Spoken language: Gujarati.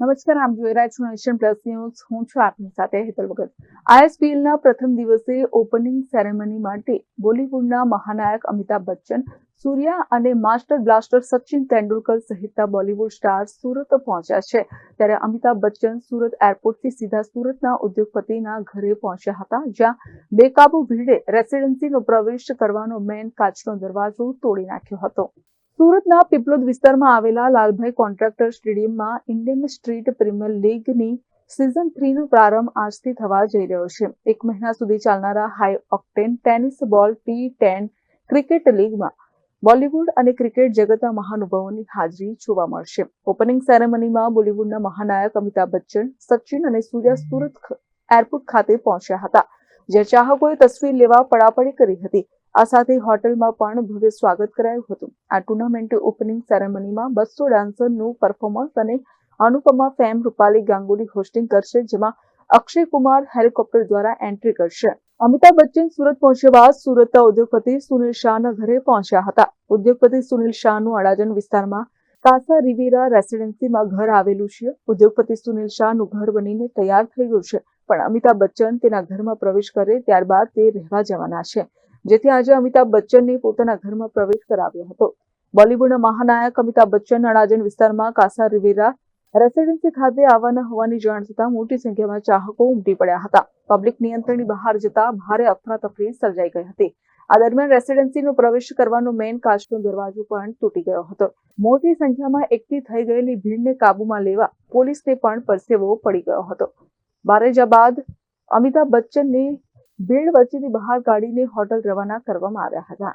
નમસ્કાર આપ જોઈ રહ્યા છો નેશન પ્લસ ન્યૂઝ. હું છું આપની સાથે હેતલ ભગત. આઈએસપીએલના પ્રથમ દિવસે ઓપનિંગ સેરેમની માટે બોલિવૂડના મહાનાયક અમિતાભ બચ્ચન, સૂર્યા અને માસ્ટર બ્લાસ્ટર સચિન તેંડુલકર સહિતના બોલિવૂડ સ્ટાર સુરત પહોંચ્યા છે. ત્યારે અમિતાભ બચ્ચન સુરત એરપોર્ટથી સીધા સુરતના ઉદ્યોગપતિના ઘરે પહોંચ્યા હતા, જ્યાં બેકાબુ ભીડે રેસિડેન્સીનો પ્રવેશ કરવાનો મેન કાચનો દરવાજો તોડી નાખ્યો હતો. સુરતના પીપલોદ વિસ્તારમાં આવેલા લાલભાઈ કોન્ટ્રાક્ટર સ્ટેડિયમમાં ઇન્ડિયન સ્ટ્રીટ પ્રીમિયર લીગની સિઝન થ્રીનો પ્રારંભ આજથી થવા જઈ રહ્યો છે. એક મહિના સુધી ચાલનારા high octane tennis ball T ten cricket લીગમાં Bollywood અને ક્રિકેટ જગતના મહાનુભાવોની હાજરી જોવા મળશે. ઓપનિંગ સેરેમનીમાં બોલિવૂડના મહાનાયક અમિતાભ બચ્ચન, સચિન અને સૂર્યા સુરત એરપોર્ટ ખાતે પહોંચ્યા હતા, જ્યાં ચાહકોએ તસવીર લેવા પડાપડી કરી હતી. આ સાથે હોટલમાં પણ ભવ્ય સ્વાગત કરાયું હતું. આ ટુર્નામેન્ટ ઓપનિંગ સેરેમનીમાં બસો ડાન્સરનું પરફોર્મન્સ અને અનુપમા ફેમ રૂપાલી ગાંગુલી હોસ્ટિંગ કરશે, જેમાં અક્ષય કુમાર હેલિકોપ્ટર દ્વારા એન્ટ્રી કરશે. અમિતાભ બચ્ચન સુરત પહોંચ્યા બાદ સુરતના ઉદ્યોગપતિ સુનિલ શાહના ઘરે પહોંચ્યા હતા. ઉદ્યોગપતિ સુનિલ શાહનું અડાજણ વિસ્તારમાં કાસા રિવેરા રેસિડેન્સીમાં ઘર આવેલું છે. ઉદ્યોગપતિ સુનિલ શાહનું ઘર બનીને તૈયાર થઈ ગયું છે. પણ અમિતાભ બચ્ચન તેના ઘરમાં પ્રવેશ કરે ત્યારબાદ તે રહેવા જવાના છે. જેથી આજે અમિતાભ બચ્ચનને પોતાના ઘરમાં પ્રવેશ કરાવ્યો હતો. બોલિવૂડના મહાનાયક અમિતાભ બચ્ચન અડાજણ વિસ્તારમાં કાસા રિવેરા રેસિડેન્સી ખાતે આવવાના હોવાની જાણ થતાં મોટી સંખ્યામાં ચાહકો ઉમટી પડ્યા હતા. પબ્લિક નિયંત્રણની બહાર જતા ભારે અફરાતફરી સર્જાઈ ગઈ હતી. આ દરમિયાન રેસિડેન્સીનો પ્રવેશ કરવાનો મેઇન કાચનો દરવાજો પણ તૂટી ગયો હતો. મોટી સંખ્યામાં એકઠી થઈ ગયેલી ભીડને કાબૂમાં લેવા પોલીસને પણ પરસેવો પડી ગયો હતો. બારેજા બાદ અમિતાભ બચ્ચનને ભીડ વચ્ચેથી બહાર કાઢીને હોટલ રવાના કરવામાં આવ્યા હતા.